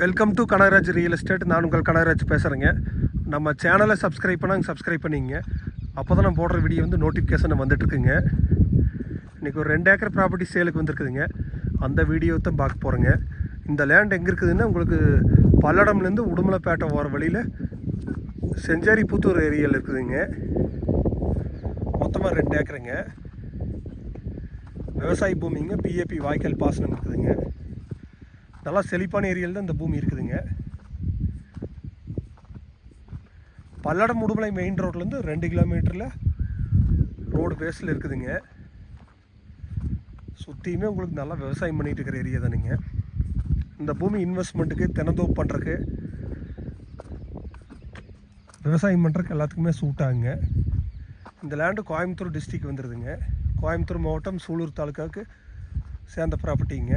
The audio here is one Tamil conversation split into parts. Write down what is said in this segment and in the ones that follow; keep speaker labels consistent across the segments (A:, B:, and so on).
A: Welcome to Kanagaraj real estate நான் உங்கள் கனகராஜ் பேசுகிறேங்க நம்ம சேனலை சப்ஸ்கிரைப் பண்ணாங்க சப்ஸ்கிரைப் பண்ணிங்க. அப்போ தான் நான் போடுற வீடியோ வந்து நோட்டிஃபிகேஷன் வந்துட்டுருக்குங்க. இன்றைக்கி ஒரு ரெண்டு ஏக்கர் ப்ராப்பர்ட்டி சேலுக்கு வந்திருக்குதுங்க. அந்த வீடியோ தான் பார்க்க போகிறேங்க இந்த லேண்ட் எங்கே இருக்குதுன்னா உங்களுக்கு பல்லடம்லேருந்து உடுமலைப்பேட்டை போகிற வழியில் செஞ்சேரி புத்தூர் ஏரியாவில் இருக்குதுங்க. மொத்தமாக ரெண்டு ஏக்கருங்க. விவசாய பூமிங்க பிஏபி வாய்க்கால் பாசனம் இருக்குதுங்க. நல்லா செழிப்பான ஏரியாவில் தான் இந்த பூமி இருக்குதுங்க. பல்லடம் முடுமலை மெயின் ரோட்லேருந்து ரெண்டு கிலோமீட்டரில் ரோடு பேஸில் இருக்குதுங்க. சுற்றியுமே உங்களுக்கு நல்லா விவசாயம் பண்ணிகிட்டு இருக்கிற ஏரியா தானுங்க. இந்த பூமி இன்வெஸ்ட்மெண்ட்டுக்கு தினந்தோப்பு பண்ணுறக்கு விவசாயம் பண்ணுறக்கு எல்லாத்துக்குமே சூட்டாகுங்க இந்த லேண்டு கோயம்புத்தூர் டிஸ்ட்ரிக் வந்துடுதுங்க கோயம்புத்தூர் மாவட்டம் சூலூர் தாலுக்காவுக்கு சேர்ந்த ப்ராப்பர்ட்டிங்க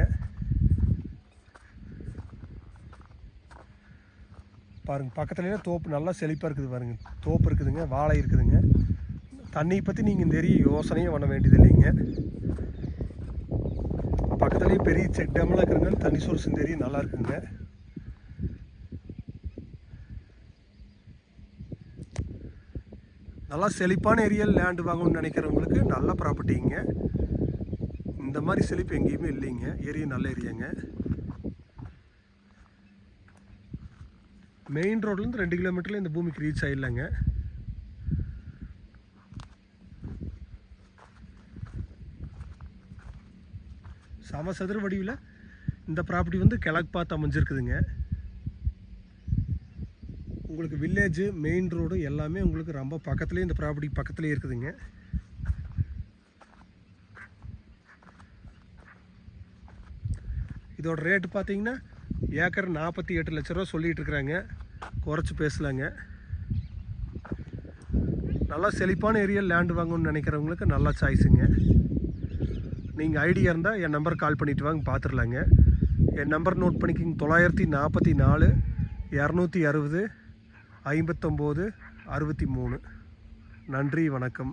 A: பாருங்க பக்கத்துலேயே தோப்பு நல்லா செழிப்பாக இருக்குது பாருங்கள் தோப்பு இருக்குதுங்க வாழை இருக்குதுங்க. தண்ணியை பற்றி நீங்கள் இந்த யோசனையும் யோசனையே பண்ண வேண்டியது இல்லைங்க. பக்கத்துலேயே பெரிய செக் டேம்லாம் இருக்கிறதுனால தண்ணி சோர்ஸும் தெரிய நல்லா இருக்குங்க. நல்லா செழிப்பான ஏரியாவில் லேண்டு வாங்கணும்னு நினைக்கிறவங்களுக்கு நல்ல ப்ராப்பர்ட்டிங்க இந்த மாதிரி செழிப்பு எங்கேயுமே இல்லைங்க. ஏரியா நல்ல ஏரியாங்க. மெயின் ரோட்லேருந்து ரெண்டு கிலோமீட்டரில் இந்த பூமிக்கு ரீச் ஆகிடலாங்க சம சதுர வடிவில் இந்த ப்ராப்பர்ட்டி வந்து கிழக்கு பார்த்து அமைஞ்சிருக்குதுங்க. உங்களுக்கு வில்லேஜ் மெயின் ரோடு எல்லாமே உங்களுக்கு ரொம்ப பக்கத்துலேயே இந்த ப்ராப்பர்ட்டி பக்கத்துலேயே இருக்குதுங்க. இதோட ரேட்டு பார்த்தீங்கன்னா ஏக்கர் நாற்பத்தி எட்டு லட்ச ரூபா சொல்லிகிட்டு இருக்கிறாங்க குறைச்சி பேசலாங்க. நல்லா செழிப்பான ஏரியா லேண்டு வாங்கணும்னு நினைக்கிறவங்களுக்கு நல்லா சாய்ஸுங்க நீங்கள் ஐடியா இருந்தால் என் நம்பர் கால் பண்ணிட்டு வாங்க பார்த்துடலாங்க என் நம்பர் நோட் பண்ணிக்கிங்க தொள்ளாயிரத்தி நாற்பத்தி நாலு இரநூத்தி அறுபது ஐம்பத்தொம்போது அறுபத்தி மூணு. நன்றி வணக்கம்.